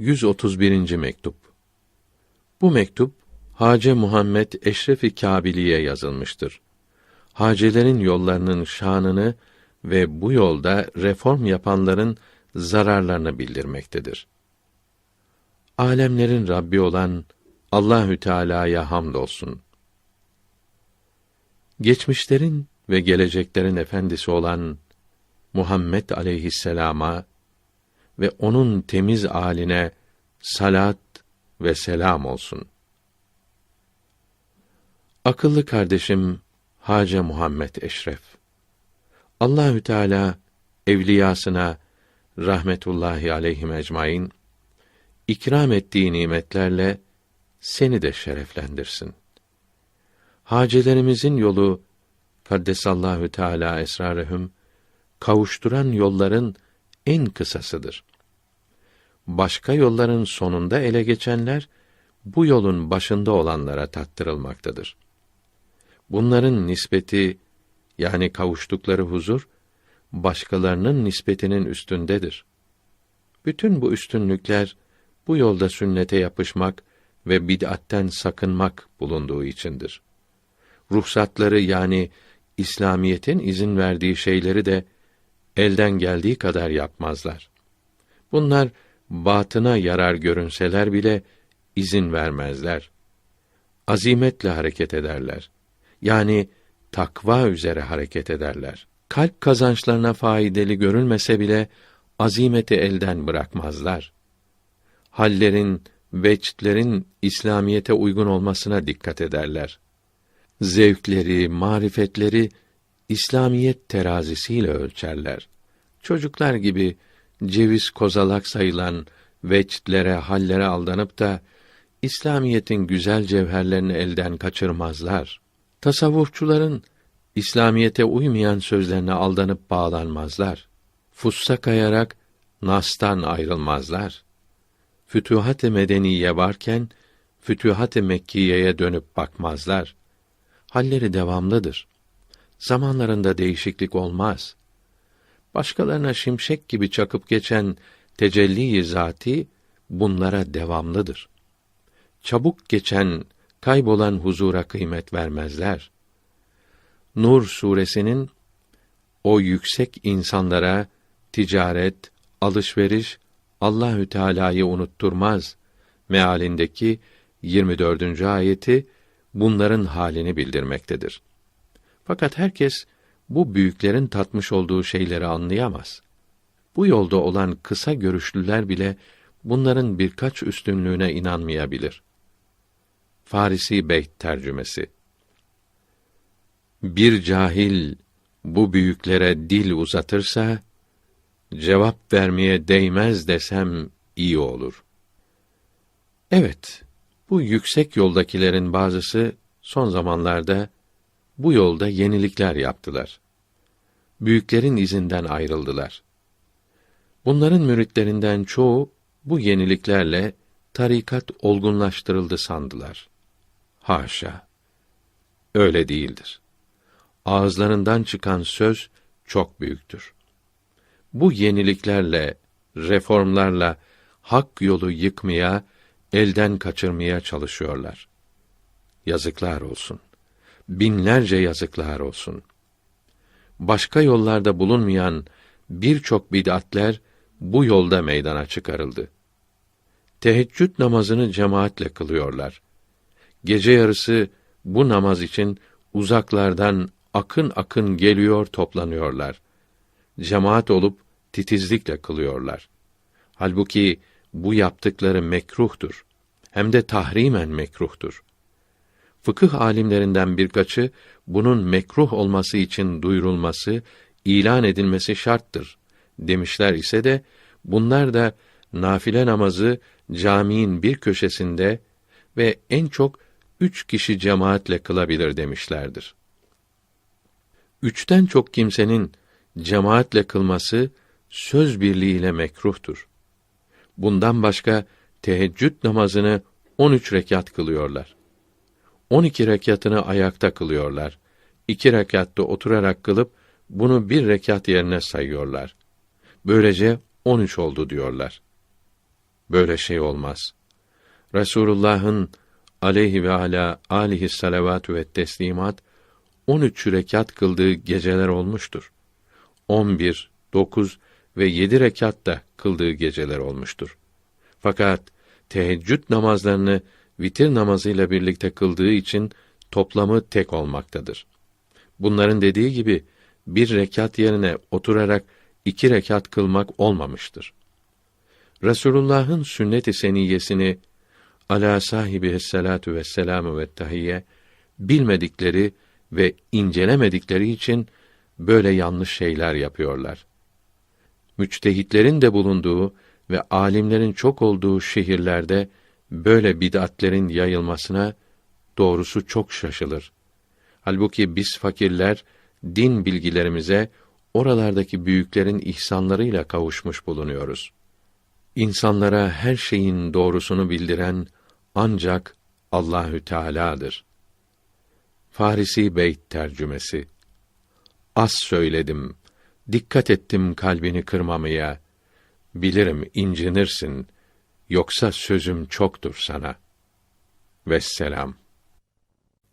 131. mektup. Bu mektup Hace Muhammed Eşrefi Kabiliye yazılmıştır. Hacelerin yollarının şanını ve bu yolda reform yapanların zararlarını bildirmektedir. Alemlerin Rabbi olan Allahü Teala'ya hamdolsun. Geçmişlerin ve geleceklerin efendisi olan Muhammed aleyhisselama ve onun temiz aline salat ve selam olsun. Akıllı kardeşim Hace Muhammed Eşref. Allahü Teala evliyasına rahmetullahi aleyhim ecmaîn ikram ettiği nimetlerle seni de şereflendirsin. Hacelerimizin yolu kaddesallahu teala esrarehum kavuşturan yolların en kısasıdır. Başka yolların sonunda ele geçenler bu yolun başında olanlara tattırılmaktadır. Bunların nispeti yani kavuştukları huzur başkalarının nispetinin üstündedir. Bütün bu üstünlükler bu yolda sünnete yapışmak ve bid'atten sakınmak bulunduğu içindir. Ruhsatları yani İslamiyetin izin verdiği şeyleri de elden geldiği kadar yapmazlar. Bunlar batına yarar görünseler bile izin vermezler. Azimetle hareket ederler. Yani takva üzere hareket ederler. Kalp kazançlarına faydalı görülmese bile azimeti elden bırakmazlar. Hallerin, veçtlerin İslamiyete uygun olmasına dikkat ederler. Zevkleri, marifetleri İslamiyet terazisiyle ölçerler. Çocuklar gibi ceviz kozalak sayılan veçtlere, hallere aldanıp da İslamiyetin güzel cevherlerini elden kaçırmazlar. Tasavvufçuların İslamiyete uymayan sözlerine aldanıp bağlanmazlar. Fussa kayarak nastan ayrılmazlar. Fütühat-ı medeniye varken Fütühat-ı Mekkiye'ye dönüp bakmazlar. Halleri devamlıdır. Zamanlarında değişiklik olmaz. Başkalarına şimşek gibi çakıp geçen tecelli-i zati bunlara devamlıdır. Çabuk geçen, kaybolan huzura kıymet vermezler. Nur suresinin o yüksek insanlara ticaret, alışveriş Allahü Teala'yı unutturmaz mealindeki 24. ayeti bunların halini bildirmektedir. Fakat herkes bu büyüklerin tatmış olduğu şeyleri anlayamaz. Bu yolda olan kısa görüşlüler bile bunların birkaç üstünlüğüne inanmayabilir. Farisi Beyt tercümesi Bir cahil bu büyüklere dil uzatırsa cevap vermeye değmez desem iyi olur. Evet, bu yüksek yoldakilerin bazısı son zamanlarda bu yolda yenilikler yaptılar. Büyüklerin izinden ayrıldılar. Bunların müritlerinden çoğu bu yeniliklerle tarikat olgunlaştırıldı sandılar. Haşa. Öyle değildir. Ağızlarından çıkan söz çok büyüktür. Bu yeniliklerle, reformlarla hak yolu yıkmaya, elden kaçırmaya çalışıyorlar. Yazıklar olsun. Binlerce yazıklar olsun. Başka yollarda bulunmayan birçok bid'atler bu yolda meydana çıkarıldı. Teheccüd namazını cemaatle kılıyorlar. Gece yarısı bu namaz için uzaklardan akın akın geliyor toplanıyorlar. Cemaat olup titizlikle kılıyorlar. Halbuki bu yaptıkları mekruhtur. Hem de tahrimen mekruhtur. Fıkıh alimlerinden birkaçı bunun mekruh olması için duyurulması, ilan edilmesi şarttır demişler ise de bunlar da nafile namazı caminin bir köşesinde ve en çok üç kişi cemaatle kılabilir demişlerdir. Üçten çok kimsenin cemaatle kılması söz birliğiyle mekruhtur. Bundan başka teheccüd namazını 13 rekat kılıyorlar. 12 rekatını ayakta kılıyorlar. 2 rekatta oturarak kılıp bunu bir rekat yerine sayıyorlar. Böylece 13 oldu diyorlar. Böyle şey olmaz. Resulullah'ın aleyhi ve ala alihi salavatü ve teslimat 13 rekat kıldığı geceler olmuştur. 11, 9 ve 7 rekat da kıldığı geceler olmuştur. Fakat teheccüd namazlarını vitir namazıyla birlikte kıldığı için toplamı tek olmaktadır. Bunların dediği gibi bir rekat yerine oturarak iki rekat kılmak olmamıştır. Resulullah'ın sünnet-i seniyyesini ala sahibi salatu ve selamu ve tahiyye bilmedikleri ve incelemedikleri için böyle yanlış şeyler yapıyorlar. Müçtehitlerin de bulunduğu ve alimlerin çok olduğu şehirlerde böyle bid'atlerin yayılmasına doğrusu çok şaşılır. Halbuki biz fakirler din bilgilerimize oralardaki büyüklerin ihsanlarıyla kavuşmuş bulunuyoruz. İnsanlara her şeyin doğrusunu bildiren ancak Allahü Teala'dır. Farisi Beyt tercümesi. Az söyledim, dikkat ettim kalbini kırmamaya. Bilirim incinirsin, yoksa sözüm çoktur sana. Vesselam.